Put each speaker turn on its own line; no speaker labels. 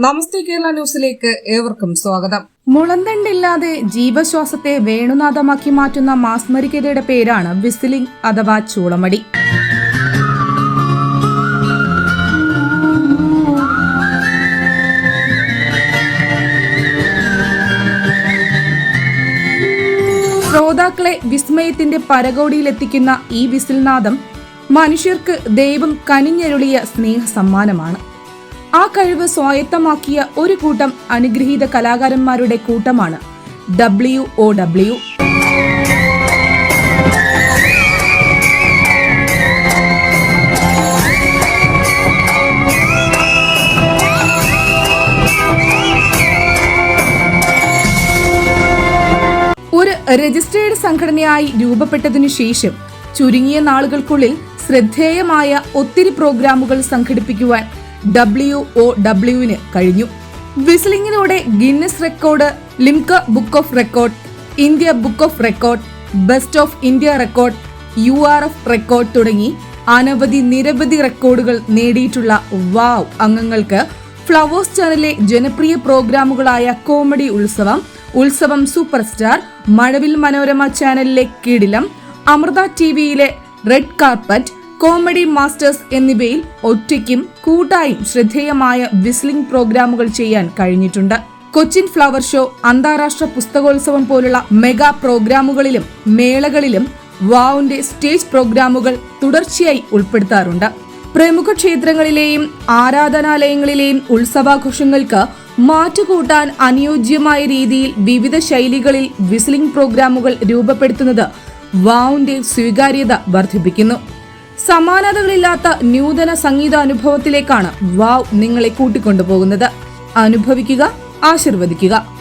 നമസ്തേ കേരള ന്യൂസിലേക്ക് ഏവർക്കും സ്വാഗതം.
മുളന്തണ്ടില്ലാതെ ജീവശ്വാസത്തെ വേണുനാഥമാക്കി മാറ്റുന്ന മാസ്മരികതയുടെ പേരാണ് വിസിലിംഗ് അഥവാ ചൂളമടി. ശ്രോതാക്കളെ വിസ്മയത്തിന്റെ പരകോടിയിലെത്തിക്കുന്ന ഈ വിസിൽനാദം മനുഷ്യർക്ക് ദൈവം കനിഞ്ഞരുളിയ സ്നേഹ സമ്മാനമാണ് ആ കഴിവ് സ്വായത്തമാക്കിയ ഒരു കൂട്ടം അനുഗ്രഹീത കലാകാരന്മാരുടെ കൂട്ടമാണ് ഡബ്ല്യു ഒ ഡബ്ല്യു ഒരു രജിസ്ട്രേഡ് സംഘടനയായി രൂപപ്പെട്ടതിനു ശേഷം ചുരുങ്ങിയ നാളുകൾക്കുള്ളിൽ ശ്രദ്ധേയമായ ഒത്തിരി പ്രോഗ്രാമുകൾ സംഘടിപ്പിക്കുവാൻ ഡബ്ല്യു ഒ ഡബ്ല്യുവിന് കഴിഞ്ഞു. വിസ്ലിംഗിലൂടെ Guinness record Limca book of record India book of record best of India record U R F record തുടങ്ങി അനവധി നിരവധി റെക്കോർഡുകൾ നേടിയിട്ടുള്ള വാവ് അംഗങ്ങൾക്ക് ഫ്ലവേഴ്സ് ചാനലിലെ ജനപ്രിയ പ്രോഗ്രാമുകളായ കോമഡി ഉത്സവം ഉത്സവം സൂപ്പർ സ്റ്റാർ മഴവിൽ മനോരമ ചാനലിലെ കിടിലം അമൃത ടിവിയിലെ റെഡ് കാർപ്പറ്റ് കോമഡി മാസ്റ്റേഴ്സ് എന്നിവയിൽ ഒറ്റയ്ക്കും കൂട്ടായും ശ്രദ്ധേയമായ വിസ്ലിംഗ് പ്രോഗ്രാമുകൾ ചെയ്യാൻ കഴിഞ്ഞിട്ടുണ്ട്. കൊച്ചിൻ ഫ്ലവർ ഷോ അന്താരാഷ്ട്ര പുസ്തകോത്സവം പോലുള്ള മെഗാ പ്രോഗ്രാമുകളിലും മേളകളിലും വാവുന്റെ സ്റ്റേജ് പ്രോഗ്രാമുകൾ തുടർച്ചയായി ഉൾപ്പെടുത്താറുണ്ട്. പ്രമുഖ ക്ഷേത്രങ്ങളിലെയും ആരാധനാലയങ്ങളിലെയും ഉത്സവാഘോഷങ്ങൾക്ക് മാറ്റുകൂട്ടാൻ അനുയോജ്യമായ രീതിയിൽ വിവിധ ശൈലികളിൽ വിസിലിംഗ് പ്രോഗ്രാമുകൾ രൂപപ്പെടുത്തുന്നത് വാവുന്റെ സ്വീകാര്യത വർദ്ധിപ്പിക്കുന്നു. സമാനതകളില്ലാത്ത നൂതന സംഗീത അനുഭവത്തിലേക്കാണ് വാവ് നിങ്ങളെ കൂട്ടിക്കൊണ്ടുപോകുന്നത്. അനുഭവിക്കുക ആശീർവദിക്കുക.